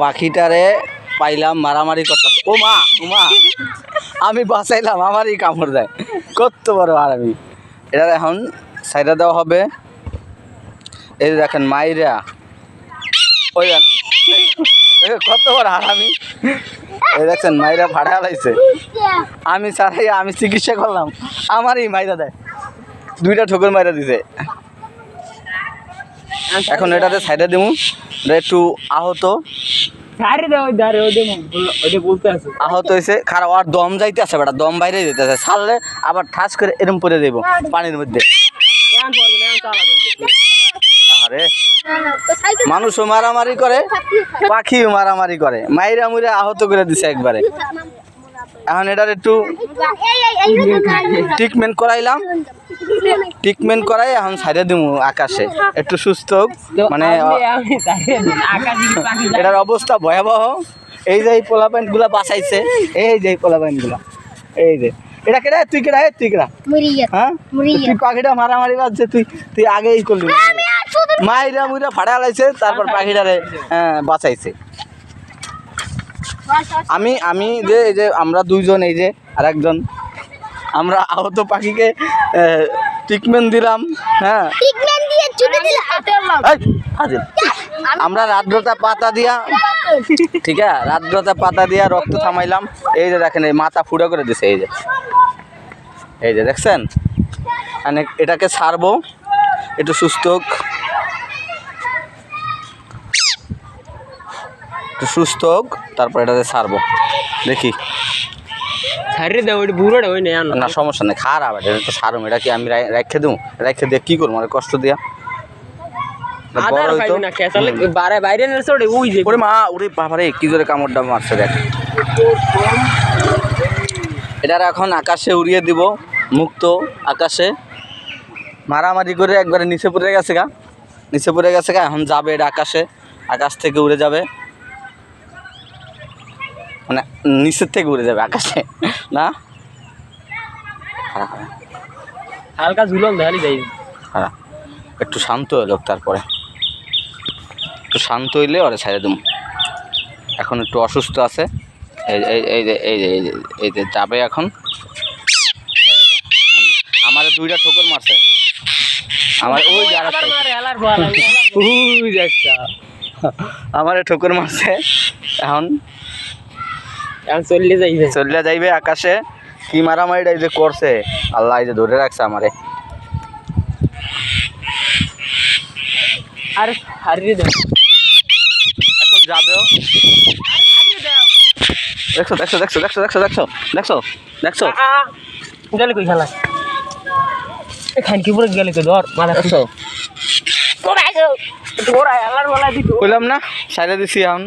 পাখিটারে পাইলাম মারামারি করতেছে। ও মা ও মা। আমি বাঁচাইলাম, আমারই কামড় দেয়। কত বড় আর আমি এটা এখন সাইডা দেওয়া হবে। এই দেখেন মাইরা। ওই কত বড় আর আমি এই দেখছেন মাইরা ভাড়া লাইছে আমি ছাড়াই আমি চিকিৎসা করলাম। আমারই মাইরা দেয়। দুইটা ঠোকর মাইরা দিছে। এখন এটাতে সাইডে এটা একটু আহত আছে আহত হয়েছে খারাপ আর দম যাইতে আছে বেটা দম বাইরে ছাড়লে আবার ঠাস করে এরম পরে দেবো পানির মধ্যে আরে মানুষও মারামারি করে পাখিও মারামারি করে মাইরা মুইরা আহত করে দিছে একবারে এখন এটার একটু ট্রিটমেন্ট করাইলাম ট্রিটমেন্ট করাই এখন সাইডে দিমু আকাশে। একটু সুস্থ হোক। মানে এটার অবস্থা ভয়াবহ। এই যে এই পোলা প্যান্টগুলা বাঁচাইছে এই যে এই পোলা প্যান্টগুলা এই যে। এটা কেডা? তুই কেডা? এ তুই কেডা? হ্যাঁ? তুই পাখিটা মারামারি বাজছে তুই তুই আগেই করলি। মাইরা মুইরা ফাড়া লাইছে তারপর পাখিটারে হ্যাঁ বাঁচাইছে। আমি আমি যে এই যে আমরা দুইজন এই যে আর একজন আমরা আহত পাখিকে ট্রিটমেন্ট দিলাম হ্যাঁ। ট্রিটমেন্ট দিয়ে ছুটে দিলে এই, হাজির। আমরা রাদ্রতা পাতা দিয়া ঠিক আছে? রাদ্রতা পাতা দিয়া রক্ত থামাইলাম। এই যে দেখেন এই মাথা ফুটো করে দিছে এই যে। এই যে দেখছেন? মানে এটাকে ছাড়বো একটু সুস্থ হোক। একটু সুস্থ হোক তারপর এটাতে ছাড়বো। দেখি। দাও বুড়োটা ওই নেই না সমস্যা নেই খারাপ এটা তো ছাড়ুম এটা কি আমি রাখে দেবো? রাখে দিয়ে কী করব? কষ্ট দিয়া। বড় আদার হইতো না খেসালে বারে বাইরে নেছে ওটা ওই যে ওরে মা ওরে বাবারে কি জোরে কামড়টা মারছে দেখ। এটার এখন আকাশে উড়িয়ে দিব মুক্ত আকাশে। মারামারি করে একবারে নিচে পড়ে গেছে গা। নিচে পড়ে গেছে গা এখন যাবে এটা আকাশে। আকাশ থেকে উড়ে যাবে। মানে নিচের থেকে উড়ে যাবে আকাশে। না? খারাপ হালকা ঝুলন দেখালি যাই খারাপ। একটু শান্ত হলো তারপরে। একটু শান্ত হইলে ওরা ছেড়ে দেবো এখন একটু অসুস্থ আছে। এই এই যে এই যে এই যে এই যে যাবে এখন। আমার দুইটা ঠোকর মারছে। আমার ওই যে আরেকটা ওই যে একটা। আমার ঠোকর মারছে। এখন চললে যাইবে চলে যাইবে আকাশে। কি মারামারিটা এই যে করছে। আল্লাহ এই যে ধরে রাখছে আমারে। আর হারিয়ে দাও। এখন যাবেও। দেখছ দেখছ দেখছ দেখছ দেখছ দেখছ দেখছ দেখছ। গেলে কই খেলা? এখান কি পুরো গেলে কই? ধর মাথা দেখছ। কইলাম না সাইডে দিছি এখন।